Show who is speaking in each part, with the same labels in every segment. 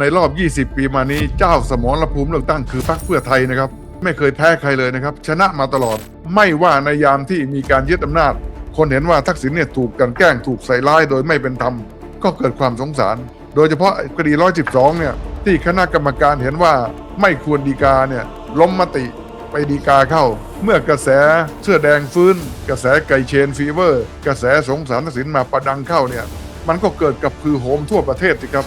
Speaker 1: ในรอบ 20 ปีมานี้เจ้าสมรภูมิเลือกตั้งคือพรรคเพื่อไทยนะครับ ไม่เคยแพ้ใครเลยนะครับ ชนะมาตลอด ไม่ว่าในยามที่มีการยึดอำนาจ คนเห็นว่าทักษิณเนี่ยถูกกันแกล้งถูกใส่ร้ายโดยไม่เป็นธรรม ก็เกิดความสงสาร โดยเฉพาะคดี 112 เนี่ยที่คณะกรรมการเห็นว่าไม่ควรดีกาเนี่ยล้มมติไปดีกาเข้า เมื่อกระแสเสื้อแดงฟื้น กระแสไก่เชนฟีเวอร์ กระแสสงสารทักษิณมาประดังเข้าเนี่ยมันก็เกิดกับพือโหมทั่วประเทศสิครับ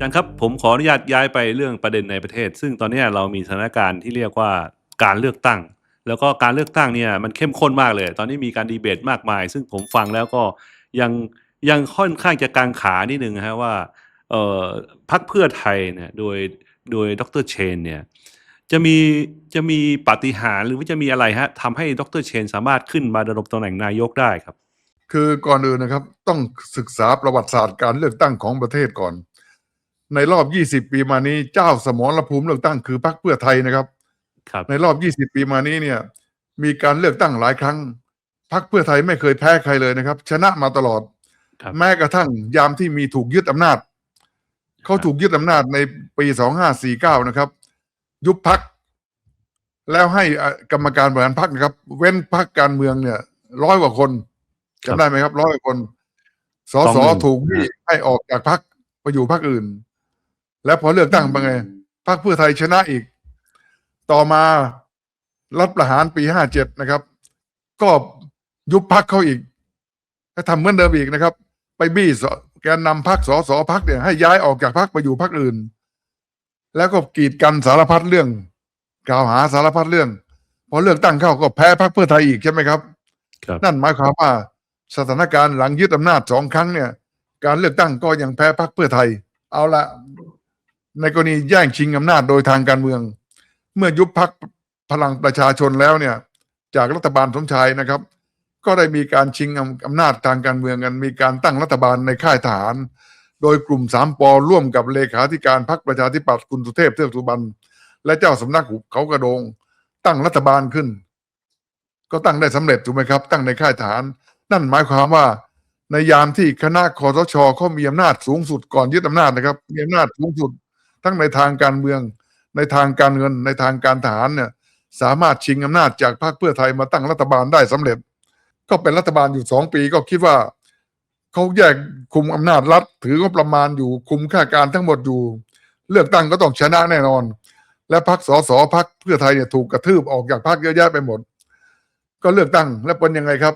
Speaker 2: จารย์ครับผมขออนุญาตย้ายไปเรื่องประเด็นในประเทศ ซึ่งตอนนี้เรามีสถานการณ์ที่เรียกว่าการเลือกตั้ง แล้วก็การเลือกตั้งเนี่ยมันเข้มข้นมากเลย ตอนนี้มีการดีเบตมากมาย ซึ่งผมฟังแล้วก็ยังยังค่อนข้างจะกางขานิดนึงนะฮะว่าเอ่อพักเพื่อไทยเนี่ยโดยโดยดรเชนเนี่ยจะมีจะมีปาฏิหาริย์หรือว่าจะมีอะไรฮะทำให้ดรเชนสามารถขึ้นมาดำรงตำแหน่งนายกได้ครับ
Speaker 1: คือก่อนอื่นนะครับ ต้องศึกษาประวัติศาสตร์การเลือกตั้งของประเทศก่อน ในรอบ 20 ปีมานี้เจ้าสมรภูมิเลือกตั้งคือพรรคเพื่อไทยนะครับ
Speaker 2: ครับ
Speaker 1: ในรอบ 20 ปีมานี้เนี่ย มีการเลือกตั้งหลายครั้งพรรคเพื่อไทยไม่เคยแพ้ใครเลยนะครับ ชนะมาตลอด
Speaker 2: ครับ
Speaker 1: แม้กระทั่งยามที่มีถูกยึดอำนาจ เขาถูกยึดอำนาจในปี 2549 นะครับ ยุบพัก แล้วให้อะกรรมการบริหารพักนะครับ เว้นพักการเมืองเนี่ยร้อยกว่าคนจำได้ไหมครับร้อยกว่าคนส
Speaker 2: ส
Speaker 1: ส
Speaker 2: องหนึ่ง
Speaker 1: ถูกบี้ให้ออกจากพักไปอยู่พักอื่น แล้วพอเลือกตั้งเป็นไงพักเพื่อไทยชนะอีก ต่อมารัฐประหารปี57นะครับ ก็ยุบพักเขาอีกให้ทำเหมือนเดิมอีกนะครับ ไปบี้สแกนนำพักสสพักเนี่ยให้ย้ายออกจากพักไปอยู่พักอื่น แล้วก็กีดกันสารพัดเรื่อง กล่าวหาสารพัดเรื่องพอเลือกตั้งเข้าก็แพ้พักเพื่อไทยอีกใช่ไหมครับ
Speaker 2: ครับ
Speaker 1: นั่นหมายความว่าสถานการณ์หลังยึดอำนาจสองครั้งเนี่ย การเลือกตั้งก็ยังแพ้พักเพื่อไทย เอาละ ในกรณีแย่งชิงอำนาจโดยทางการเมือง เมื่อยุบพักพลังประชาชนแล้วเนี่ย จากรัฐบาลสมชายนะครับ ก็ได้มีการชิงอำนาจทางการเมืองกัน มีการตั้งรัฐบาลในค่ายทหาร โดยกลุ่มสามปอร่วมกับเลขาธิการพรรคประชาธิปัตย์คุณสุเทพเทือกสุบรรณและเจ้าสำนักหุบเขากระโดง ตั้งรัฐบาลขึ้น ก็ตั้งได้สำเร็จถูกไหมครับ ตั้งในค่ายทหาร นั่นหมายความว่าในยามที่คณะคอสชเขามีอำนาจสูงสุดก่อนยึดอำนาจนะครับ มีอำนาจสูงสุด ทั้งในทางการเมือง ในทางการเงิน ในทางการทหารเนี่ยสามารถชิงอำนาจจากพรรคเพื่อไทยมาตั้งรัฐบาลได้สำเร็จ ก็เป็นรัฐบาลอยู่สองปีก็คิดว่าเขาแยกคุมอำนาจรัฐ ถือก็ประมาณอยู่คุมข้าการทั้งหมดอยู่ เลือกตั้งก็ต้องชนะแน่นอน และพรรคสสพรรคเพื่อไทยเนี่ยถูกกระทืบออกจากพรรคเยอะแยะไปหมด ก็เลือกตั้งแล้วเป็นยังไงครับ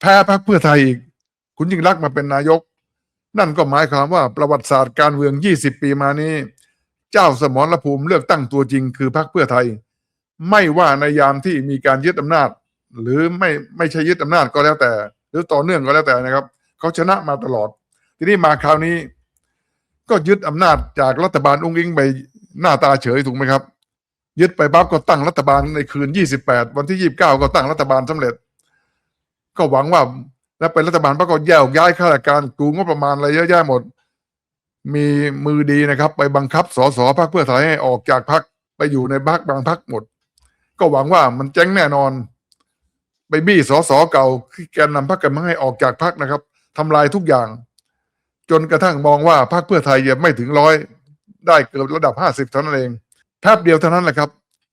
Speaker 1: แพ้พรรคเพื่อไทยอีกคุณยิ่งรักมาเป็นนายก นั่นก็หมายความว่าประวัติศาสตร์การเมือง 20 ปีมานี้ เจ้าสมรภูมิเลือกตั้งตัวจริงคือพรรคเพื่อไทย ไม่ว่าในยามที่มีการยึดอำนาจ หรือไม่ไม่ใช่ยึดอำนาจก็แล้วแต่ หรือต่อเนื่องก็แล้วแต่นะครับเขาชนะมาตลอด ทีนี้มาคราวนี้ ก็ยึดอำนาจจากรัฐบาลอุ้งอิงไปหน้าตาเฉยถูกไหมครับ ยึดไปปั๊บก็ตั้งรัฐบาลในคืน 28 วันที่ 29 ก็ตั้งรัฐบาลสำเร็จ ก็หวังว่าแล้วเป็นรัฐบาลปั๊บก็แยกย้ายข้าราชการกูงบประมาณอะไรเยอะแยะหมด มีมือดีนะครับ ไปบังคับสสพรรคเพื่อไทยให้ออกจากพรรคไปอยู่ในพรรคบางพรรคหมด ก็หวังว่ามันเจ๊งแน่นอน ไปบี้สสเก่าที่แกนนำพรรคกันมาให้ออกจากพรรคนะครับทำลายทุกอย่าง จนกระทั่งมองว่าพรรคเพื่อไทยจะไม่ถึงร้อยได้เกือบระดับห้าสิบเท่านั้นเองแป๊บเดียวเท่านั้นแหละครับ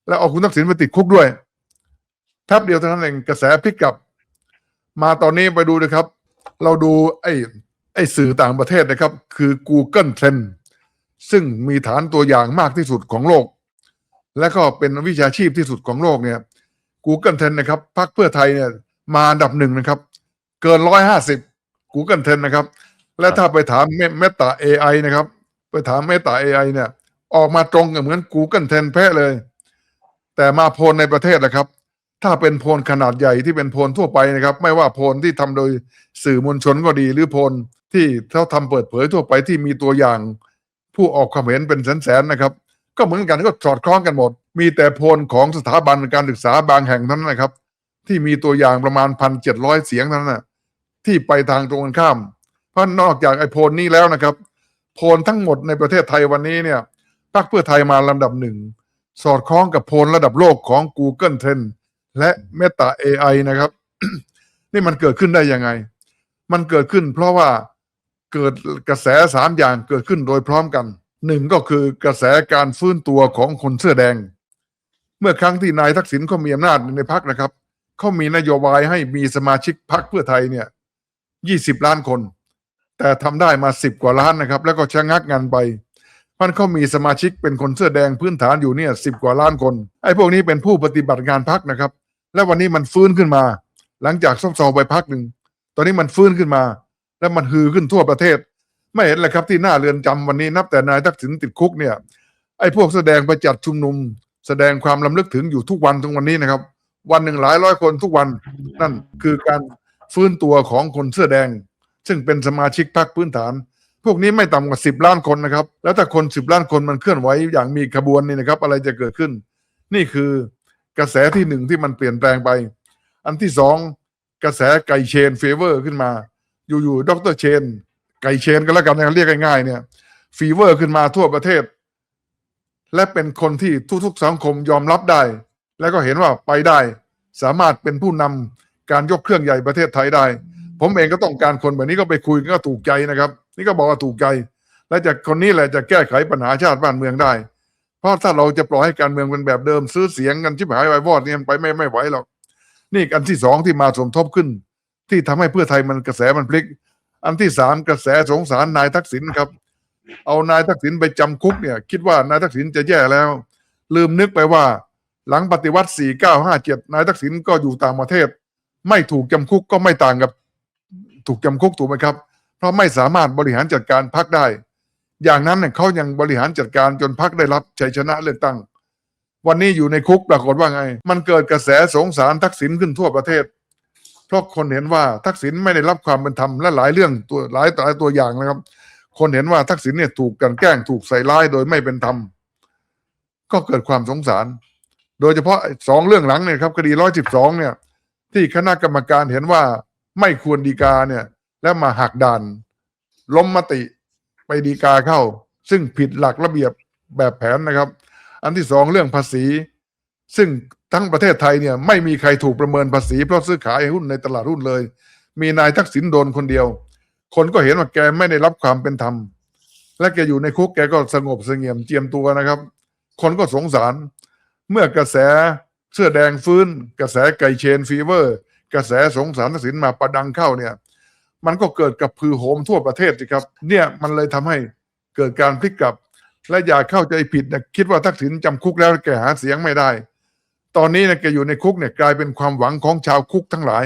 Speaker 1: แล้วเอาคุณทักษิณไปติดคุกด้วยแป๊บเดียวเท่านั้นเองกระแสพลิกกลับ มาตอนนี้ไปดูนะครับ เราดูไอ้ ไอ้สื่อต่างประเทศนะครับ คือ Google Trend ซึ่งมีฐานตัวอย่างมากที่สุดของโลก และก็เป็นวิชาชีพที่สุดของโลกเนี่ย Google Trend นะครับพรรคเพื่อไทยเนี่ยมาอันดับหนึ่งนะครับ เกินร้อยห้าสิบ Google Trend นะครับ และถ้าไปถามเมตา AI นะครับ ไปถามเมตา AI เนี่ย ออกมาตรงกับเหมือน Google Trend แพ้เลย แต่มาโพลในประเทศนะครับ ถ้าเป็นโพลขนาดใหญ่ที่เป็นโพลทั่วไปนะครับ ไม่ว่าโพลที่ทำโดยสื่อมวลชนก็ดีหรือโพลที่เขาทำเปิดเผยทั่วไปที่มีตัวอย่าง ผู้ออกความเห็นเป็นแสนๆนะครับ ก็เหมือนกันก็สอดคล้องกันหมด มีแต่โพลของสถาบันการศึกษาบางแห่งเท่านั้นนะครับ ที่มีตัวอย่างประมาณพันเจ็ดร้อยเสียงเท่านั้นนะที่ไปทางตรงกันข้าม เพราะนอกจากไอ้โพลนี้แล้วนะครับ โพลทั้งหมดในประเทศไทยวันนี้เนี่ยพรรคเพื่อไทยมาลำดับหนึ่งสอดคล้องกับโพลระดับโลกของ Google Trend และ Meta AI นะครับ นี่มันเกิดขึ้นได้ยังไง มันเกิดขึ้นเพราะว่าเกิดกระแสสามอย่างเกิดขึ้นโดยพร้อมกันหนึ่งก็คือกระแสการฟื้นตัวของคนเสื้อแดง เมื่อครั้งที่นายทักษิณเขามีอำนาจในพักนะครับเขามีนโยบายให้มีสมาชิกพักเพื่อไทยเนี่ยยี่สิบล้านคน แต่ทำได้มาสิบกว่าล้านนะครับ แล้วก็ชะงักงานไปมันเขามีสมาชิกเป็นคนเสื้อแดงพื้นฐานอยู่เนี่ยสิบกว่าล้านคน ไอ้พวกนี้เป็นผู้ปฏิบัติงานพักนะครับ และวันนี้มันฟื้นขึ้นมา หลังจากซบเซาไปพักหนึ่งตอนนี้มันฟื้นขึ้นมา แล้วมันฮือขึ้นทั่วประเทศ ไม่เห็นเลยครับที่หน้าเรือนจำวันนี้นับแต่นายทักษิณติดคุกเนี่ยไอ้พวกแสดงไปจัดชุมนุม แสดงความลำลึกถึงอยู่ทุกวันทุกวันนี้นะครับ วันหนึ่งหลายร้อยคนทุกวันนั่นคือการฟื้นตัวของคนเสื้อแดง ซึ่งเป็นสมาชิกพรรคพื้นฐาน พวกนี้ไม่ต่ำกว่าสิบล้านคนนะครับ แล้วถ้าคนสิบล้านคนมันเคลื่อนไหวอย่างมีขบวนนี่นะครับ อะไรจะเกิดขึ้น นี่คือ กระแสที่หนึ่งที่มันเปลี่ยนแปลงไป อันที่สองกระแสไก่เชนเฟเวอร์ขึ้นมา อยู่ๆดรเชน ไก่เชนก็แล้วกันนะเรียกง่ายๆเนี่ยฟีเวอร์ขึ้นมาทั่วประเทศ และเป็นคนที่ทุกๆสังคมยอมรับได้ และก็เห็นว่าไปได้ สามารถเป็นผู้นำการยกเครื่องใหญ่ประเทศไทยได้ ผมเองก็ต้องการคนแบบนี้ก็ไปคุยก็ถูกใจนะครับ นี่ก็บอกว่าถูกใจ และจากคนนี้แหละจะแก้ไขปัญหาชาติบ้านเมืองได้ ราะถ้าเราจะปล่อยให้การเมืองเป็นแบบเดิมซื้อเสียงกันชิบหายไวายวอดเนี่ยไปไม่ไม่ไหวหรอกนี่อันที่สองที่มาสมทบขึ้น ที่ทำให้เพื่อไทยมันกระแสมันพลิก อันที่สามกระแสสงสารนายทักษิณครับ เอานายทักษิณไปจำคุกเนี่ย คิดว่านายทักษิณจะแย่แล้ว ลืมนึกไปว่า หลังปฏิวัติ 4957 นายทักษิณก็อยู่ต่างประเทศ ไม่ถูกจำคุกก็ไม่ต่างกับ ถูกจำคุกถูกไหมครับ เพราะไม่สามารถบริหารจัดการพักได้ อย่างนั้นเนี่ยเขายังบริหารจัดการจนพักได้รับชัยชนะเลือกตั้ง วันนี้อยู่ในคุกปรากฏว่าไง มันเกิดกระแสสงสารทักษิณขึ้นทั่วประเทศ เพราะคนเห็นว่าทักษิณไม่ได้รับความเป็นธรรมและหลายเรื่องตัวหลายหลายตัวอย่างนะครับ คนเห็นว่าทักษิณเนี่ยถูกกันแกล้งถูกใส่ร้ายโดยไม่เป็นธรรมก็เกิดความสงสาร โดยเฉพาะสองเรื่องหลังเนี่ยครับคดีร้อยสิบสองเนี่ย ที่คณะกรรมการเห็นว่าไม่ควรดีกาเนี่ย แล้วมาหักด่านล้มมติ ไปดีกาเข้า ซึ่งผิดหลักระเบียบแบบแผนนะครับ อันที่สองเรื่องภาษี ซึ่งทั้งประเทศไทยเนี่ยไม่มีใครถูกประเมินภาษี เพราะซื้อขายหุ้นในตลาดหุ้นเลย มีนายทักษิณโดนคนเดียว คนก็เห็นว่าแกไม่ได้รับความเป็นธรรม และแกอยู่ในคุกแกก็สงบเสงี่ยมเจียมตัวนะครับ คนก็สงสาร เมื่อกระแสเสื้อแดงฟื้น กระแสไก่เชนฟีเวอร์ กระแสสงสารทักษิณมาประดังเข้าเนี่ย มันก็เกิดกับพือโหมทั่วประเทศสิครับ เนี่ยมันเลยทำให้เกิดการพลิกกลับ และอย่าเข้าใจผิดนะคิดว่าทักษิณจำคุกแล้วแกหาเสียงไม่ได้ ตอนนี้นี่ยแกอยู่ในคุกเนี่ยกลายเป็นความหวังของชาวคุกทั้งหลาย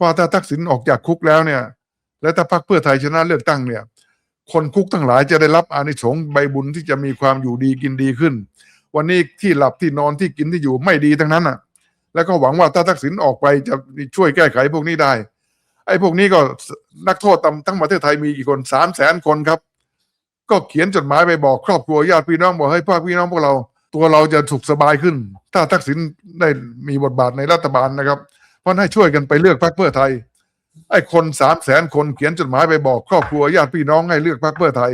Speaker 1: ว่าถ้าทักษิณออกจากคุกแล้วเนี่ย และถ้าพรรคเพื่อไทยชนะเลือกตั้งเนี่ย คนคุกทั้งหลายจะได้รับอานิสงส์ใบบุญที่จะมีความอยู่ดีกินดีขึ้น วันนี้ที่หลับที่นอนที่กินที่อยู่ไม่ดีทั้งนั้นอะ แล้วก็หวังว่าถ้าทักษิณออกไปจะช่วยแก้ไขพวกนี้ได้ ไอ้พวกนี้ก็นักโทษตำทั้งประเทศไทยมีกี่คนสามแสนคนครับ ก็เขียนจดหมายไปบอกครอบครัวญาติพี่น้องบอกให้พ่อพี่น้องพวกเรา ตัวเราจะสุขสบายขึ้น ถ้าทักษิณได้มีบทบาทในรัฐบาลนะครับ เพราะให้ช่วยกันไปเลือกพรรคเพื่อไทย ไอ้คนสามแสนคนเขียนจดหมายไปบอกครอบครัวญาติพี่น้องให้เลือกพรรคเพื่อไทย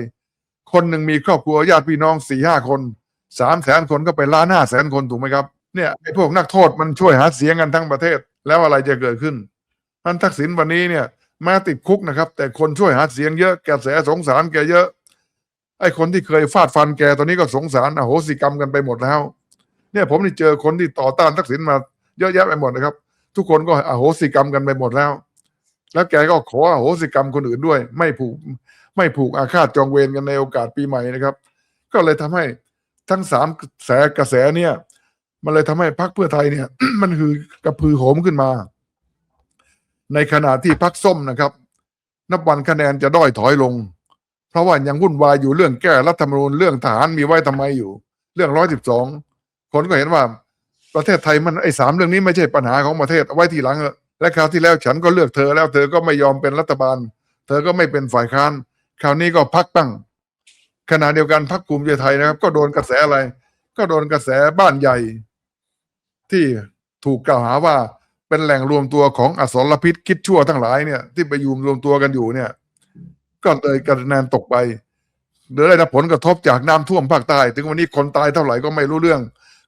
Speaker 1: คนหนึ่งมีครอบครัวญาติพี่น้องสี่ห้าคนสามแสนคนก็ไปล้านห้าแสนคนถูกไหมครับเนี่ยไอ้พวกนักโทษมันช่วยหาเสียงกันทั้งประเทศแล้วอะไรจะเกิดขึ้น ท่านทักษิณวันนี้เนี่ยแม้ติดคุกนะครับ แต่คนช่วยหาเสียงเยอะแกแสสงสารแกเยอะ ไอ้คนที่เคยฟาดฟันแกตอนนี้ก็สงสารอโหสิกรรมกันไปหมดแล้ว เนี่ยผมนี่เจอคนที่ต่อต้านทักษิณมาเยอะแยะไปหมดนะครับ ทุกคนก็อโหสิกรรมกันไปหมดแล้ว แล้วแกก็ขออโหสิกรรมคนอื่นด้วย ไม่ผูกไม่ผูกอาฆาตจองเวรกันในโอกาสปีใหม่นะครับ ก็เลยทำให้ทั้งสามแสกระแสเนี่ย มันเลยทำให้พรรคเพื่อไทยเนี่ย มันคือกระพือโหมขึ้นมา ในขณะที่พรรคส้มนะครับ นับวันคะแนนจะด้อยถอยลง เพราะว่ายังวุ่นวายอยู่เรื่องแก้รัฐธรรมนูญเรื่องทหารมีไว้ทำไมอยู่ เรื่องร้อยสิบสองคนก็เห็นว่าประเทศไทยมันไอ้สามเรื่องนี้ไม่ใช่ปัญหาของประเทศเอาไว้ทีหลังเถอะและคราวที่แล้วฉันก็เลือกเธอแล้วเธอก็ไม่ยอมเป็นรัฐบาล เธอก็ไม่เป็นฝ่ายค้าน คราวนี้ก็พักตั้งขณะเดียวกันพักภูมิใจไทยนะครับ ก็โดนกระแสอะไร ก็โดนกระแสบ้านใหญ่ ที่ถูกกล่าวหาว่า เป็นแหล่งรวมตัวของอสรพิษคิดชั่วทั้งหลายเนี่ย ที่ไปยุมรวมตัวกันอยู่เนี่ย ก็เลยคะแนนตกไปหรือได้รับผลกระทบจากน้ำท่วมภาคใต้ ถึงวันนี้คนตายเท่าไหร่ก็ไม่รู้เรื่อง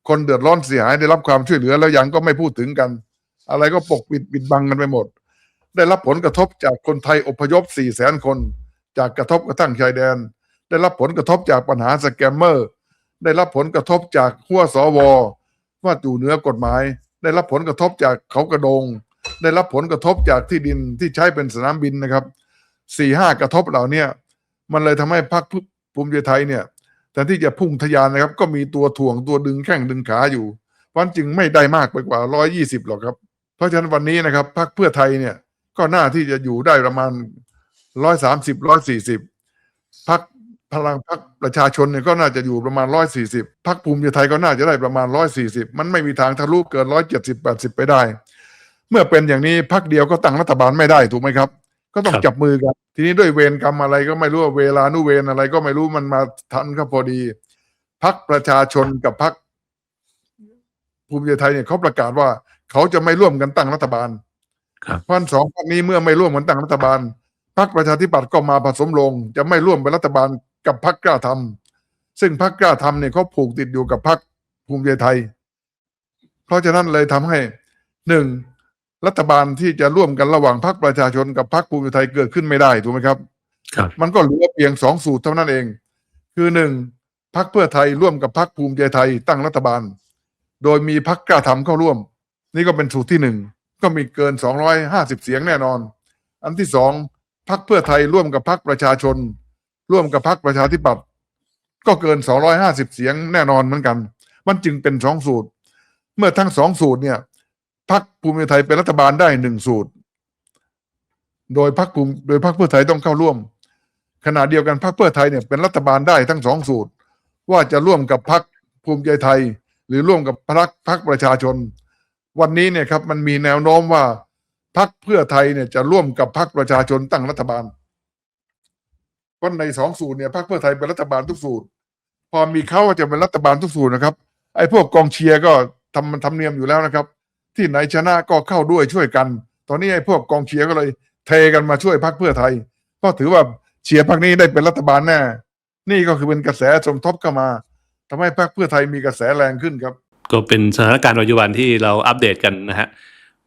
Speaker 1: คนเดือดร้อนเสียหายได้รับความช่วยเหลือแล้วยังก็ไม่พูดถึงกัน อะไรก็ปกปิดปิดบังกันไปหมด ได้รับผลกระทบจากคนไทยอพยพ4แสนคน จากกระทบกระทั่งชายแดน ได้รับผลกระทบจากปัญหาสแกมเมอร์ ได้รับผลกระทบจากหัวสวว่าอยู่เหนือกฎหมาย ได้รับผลกระทบจากเขากระโดง ได้รับผลกระทบจากที่ดินที่ใช้เป็นสนามบินนะครับสี่ห้ากระทบเหล่านี้มันเลยทำให้พรรคภูมิใจไทยเนี่ยแทนที่จะพุ่งทะยานนะครับ ก็มีตัวถ่วงตัวดึงแข้งดึงขาอยู่เพราะฉะนั้นจึงไม่ได้มากไปกว่าร้อยี่สิบหรอกครับ เพราะฉะนั้นวันนี้นะครับพรรคเพื่อไทยเนี่ยก็น่าที่จะอยู่ได้ประมาณร้อยสามสิบร้อยสี่สิบพรรค พลังพรรคประชาชนเนี่ยก็น่าจะอยู่ประมาณร้อยสี่สิบพรรคภูมิใจไทยก็น่าจะได้ประมาณร้อยสี่สิบมันไม่มีทางทะลุเกินร้อยเจ็ดสิบแปดสิบไปได้ เมื่อเป็นอย่างนี้พรรคเดียวก็ตั้งรัฐบาลไม่ได้ถูกไหมครับ ก็ต้อง
Speaker 2: ครับ
Speaker 1: จับมือกัน ทีนี้ด้วยเวรกรรมอะไรก็ไม่รู้ว่าเวลานุเวรอะไรก็ไม่รู้มันมาทันก็พอดีพรรคประชาชนกับพรรคภูมิใจไทยเนี่ยเขาประกาศว่า เขาจะไม่ร่วมกันตั้งรัฐบาล
Speaker 2: ครับ
Speaker 1: เพราะฉะนั้นสองพรรคนี้เมื่อไม่ร่วมกันตั้งรัฐบาลพรรคประชาธิปัตย์ก็มาผสมลง จะไม่ร่วมเป็นรัฐบาล กับพรรคกล้าทำซึ่งพรรคกล้าทำเนี่ยเขาผูกติดอยู่กับพรรคภูมิใจไทย เพราะฉะนั้นเลยทำให้หนึ่งรัฐบาลที่จะร่วมกันระหว่างพรรคประชาชนกับพรรคภูมิใจไทยเกิดขึ้นไม่ได้ถูกไหมครับ
Speaker 2: ครับ
Speaker 1: มันก็เหลือเพียงสองสูตรเท่านั้นเอง คือหนึ่งพรรคเพื่อไทยร่วมกับพรรคภูมิใจไทยตั้งรัฐบาล โดยมีพรรคกล้าทำเข้าร่วม นี่ก็เป็นสูตรที่หนึ่งก็มีเกินสองร้อยห้าสิบเสียงแน่นอน อันที่สองพรรคเพื่อไทยร่วมกับพรรคประชาชน ร่วมกับพรรคประชาธิปัตย์ก็เกินสองร้อยห้าสิบเสียงแน่นอนเหมือนกัน มันจึงเป็นสองสูตร เมื่อทั้งสองสูตรเนี่ยพรรคภูมิใจไทยเป็นรัฐบาลได้หนึ่งสูตร โดยพรรคภูมิโดยพรรคเพื่อไทยต้องเข้าร่วม ขณะเดียวกันพรรคเพื่อไทยเนี่ยเป็นรัฐบาลได้ทั้งสองสูตร ว่าจะร่วมกับพรรคภูมิใจไทย หรือร่วมกับพรรคพรรคประชาชน วันนี้เนี่ยครับมันมีแนวโน้มว่าพรรคเพื่อไทยเนี่ยจะร่วมกับพรรคประชาชนตั้งรัฐบาล เพราะในสองสูตรเนี่ยพรรคเพื่อไทยเป็นรัฐบาลทุกสูตร พอมีเขาจะเป็นรัฐบาลทุกสูตรนะครับ ไอ้พวกกองเชียร์ก็ทำมันทำเนียมอยู่แล้วนะครับ ที่ไหนชนะก็เข้าด้วยช่วยกัน ตอนนี้ไอ้พวกกองเชียร์ก็เลยเทกันมาช่วยพรรคเพื่อไทยเพราะถือว่าเชียร์พรรคนี้ได้เป็นรัฐบาลแน่ นี่ก็คือเป็นกระแสสมทบเข้ามาทำให้พรรคเพื่อไทยมีกระแสแรงขึ้นครับ
Speaker 2: ก็เป็นสถานการณ์ปัจจุบันที่เราอัปเดตกันนะฮะ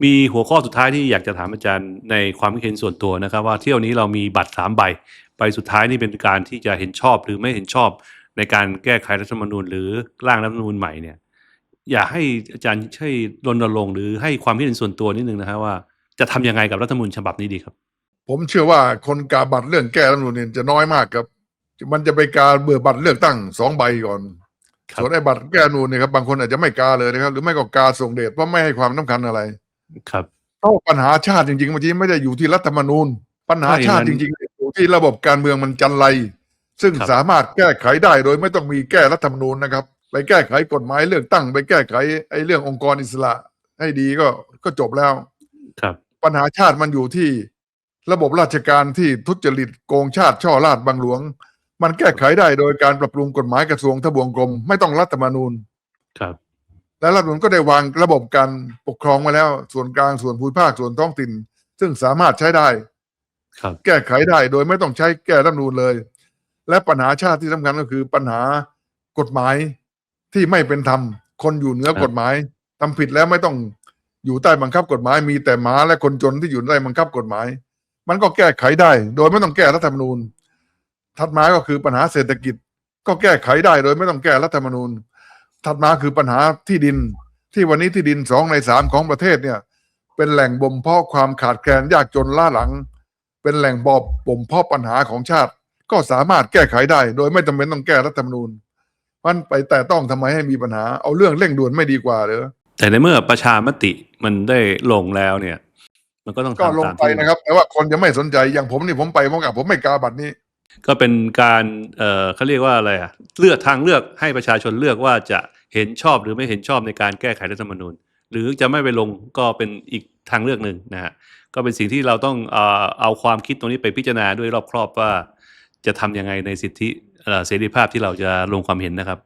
Speaker 2: มีหัวข้อสุดท้ายที่อยากจะถามอาจารย์ในความคิดเห็นส่วนตัวนะครับ ว่าเที่ยวนี้เรามีบัตรสามใบ ใบสุดท้ายนี่เป็นการที่จะเห็นชอบหรือไม่เห็นชอบในการแก้ไขรัฐธรรมนูญ หรือร่างรัฐธรรมนูญใหม่เนี่ย อยากให้อาจารย์ช่วยรณรงค์หรือให้ความคิดเห็นส่วนตัวนิดนึงนะฮะว่าจะทำยังไงกับรัฐธรรมนูญฉบับนี้ดีครับ
Speaker 1: ผมเชื่อว่าคนกาบัตรเรื่องแก้รัฐธรรมนูญเนี่ยจะน้อยมากครับ มันจะไปกาเบื่อบัตรเลือกตั้งสองใบก่อน
Speaker 2: ครับ
Speaker 1: ส่วนไอ้บัตรแก้รัฐธรรมนูญเนี่ยครับบางคนอาจจะไม่กาเลยนะครับ หรือไม่ก็กาส่งเดชเพราะไม่ให้ความสำคัญอะไร
Speaker 2: ครับ
Speaker 1: เพราะปัญหาชาติจริงๆเมื่อกี้ไม่ได้อยู่ที่รัฐธรรมนูญ ปัญหาชาติจริงๆอยู่ ที่ระบบการเมืองมันจันไร ซึ่ง
Speaker 2: ครับ
Speaker 1: สามารถแก้ไขได้โดยไม่ต้องมีแก้รัฐธรรมนูญนะครับ ไปแก้ไขกฎหมายเลือกตั้ง ไปแก้ไขไอ้เรื่ององค์กรอิสระ ให้ดีก็ก็จบแล้ว
Speaker 2: ครับ
Speaker 1: ปัญหาชาติมันอยู่ที่ระบบราชการที่ทุจริตโกงชาติช่อราชบังหลวง มันแก้ไขได้โดยการปรับปรุงกฎหมายกระทรวงทบวงกรมไม่ต้องรัฐธรรมนูญ
Speaker 2: ครับ
Speaker 1: และรัฐธรรมนูญก็ได้วางระบบการปกครองมาแล้ว ส่วนกลางส่วนภูมิภาคส่วนท้องถิ่น ซึ่งสามารถใช้ได้
Speaker 2: ครับ
Speaker 1: แก้ไขได้โดยไม่ต้องใช้แก้รัฐมนูญเลย และปัญหาชาติที่สำคัญก็คือปัญหากฎหมายที่ไม่เป็นธรรมคนอยู่เหนือกฎหมายทำผิดแล้วไม่ต้องอยู่ใต้บังคับกฎหมาย มีแต่หมาและคนจนที่อยู่ใต้บังคับกฎหมาย มันก็แก้ไขได้ โดยไม่ต้องแก้รัฐธรรมนูญ ถัดมาก็คือปัญหาเศรษฐกิจ ก็แก้ไขได้ โดยไม่ต้องแก้รัฐธรรมนูญ ถัดมาคือปัญหาที่ดิน ที่วันนี้ที่ดินสองในสามของประเทศเนี่ย เป็นแหล่งบ่มเพาะความขาดแคลนยากจนล้าหลัง เป็นแหล่งบอบบ่มเพาะปัญหาของชาติ ก็สามารถแก้ไขได้ โดยไม่จำเป็นต้องแก้รัฐธรรมนูญมันไปแต่ต้องทำไมให้มีปัญหาเอาเรื่องเร่งด่วนไม่ดีกว่าเหรอ
Speaker 2: แต่ในเมื่อประชามติมันได้ลงแล้วเนี่ย มันก็ต้อง
Speaker 1: ก็
Speaker 2: ทำ
Speaker 1: ลง
Speaker 2: ตาม
Speaker 1: ไป
Speaker 2: ที่
Speaker 1: นะครับ แต่ว่าคนยังไม่สนใจอย่างผมนี่ผมไปผมกับผมไม่กาบัตรนี้
Speaker 2: ก็เป็นการเอ่อเขาเรียกว่าอะไรอะเลือกทางเลือกให้ประชาชนเลือกว่าจะเห็นชอบหรือไม่เห็นชอบในการแก้ไขรัฐธรรมนูญ หรือจะไม่ไปลงก็เป็นอีกทางเลือกหนึ่งนะฮะ ก็เป็นสิ่งที่เราต้องเอ่อเอาความคิดตรงนี้ไปพิจารณาด้วยรอบครอบว่า จะทำยังไงในสิทธิเอ่อเสรีภาพที่เราจะลงความเห็นนะครับ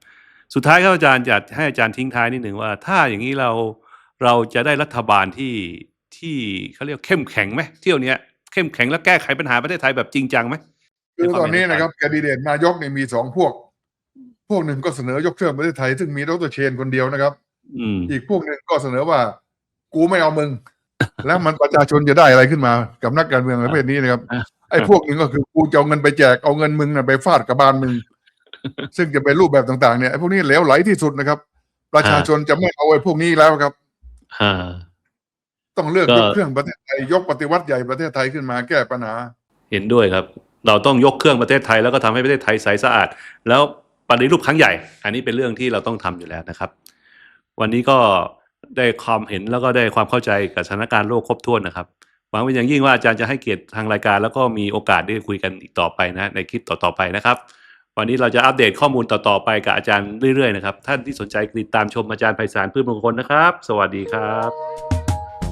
Speaker 2: สุดท้ายครับอาจารย์อยากให้อาจารย์ทิ้งท้ายนิดหนึ่งว่า ถ้าอย่างนี้เราเราจะได้รัฐบาลที่ที่เขาเรียกเข้มแข็งไหมเที่ยวเนี้ยเข้มแข็งและแก้ไขปัญหาประเทศไทยแบบจริงจังไหม
Speaker 1: คือตอนนี้นะครับแคนดิเดตนายกเนี่ยมีสองพวก พวกหนึ่งก็เสนอยกเครื่องประเทศไทย ซึ่งมีดรเชนคนเดียวนะครับ
Speaker 2: อืม
Speaker 1: อีกพวกหนึ่งก็เสนอว่า กูไม่เอามึง แล้วมันประชาชนจะได้อะไรขึ้นมา กับนักการเมืองประเภทนี้นะครับ
Speaker 2: อะ
Speaker 1: ไอ้พวกหนึ่งก็คือกูจะเอาเงินไปแจกเอาเงินมึงน่ะไปฟาดกับบานมึง ซึ่งจะเป็นรูปแบบต่างๆเนี่ยไอ้พวกนี้เหลวไหลที่สุดนะครับ ประชาชนจะไม่เอาไอ้พวกนี้แล้วครับ
Speaker 2: อ่า
Speaker 1: ต้องเลือก
Speaker 2: ก็
Speaker 1: ยกเครื่องประเทศไทยยกปฏิวัติใหญ่ประเทศไทยขึ้นมาแก้ปัญหา
Speaker 2: เห็นด้วยครับ เราต้องยกเครื่องประเทศไทยแล้วก็ทำให้ประเทศไทยใสสะอาด แล้วปฏิรูปครั้งใหญ่ อันนี้เป็นเรื่องที่เราต้องทำอยู่แล้วนะครับ วันนี้ก็ ได้ความเห็นแล้วก็ได้ความเข้าใจกับสถานการณ์โลกครบถ้วนนะครับหวังเป็นอย่างยิ่งว่าอาจารย์จะให้เกียรติทางรายการ แล้วก็มีโอกาสได้คุยกันอีกต่อไปนะในคลิปต่อๆไปนะครับ วันนี้เราจะอัปเดตข้อมูลต่อๆไปกับอาจารย์เรื่อยๆนะครับท่านที่สนใจติดตามชมอาจารย์ไพศาลพืชมงคลนะครับ สวัสดีครับ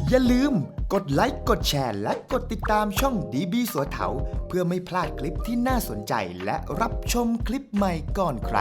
Speaker 3: อย่าลืมกดไลค์กดแชร์ และกดติดตามช่องดีบีสัวเถาเพื่อไม่พลาดคลิปที่น่าสนใจและรับชมคลิปใหม่ก่อนใคร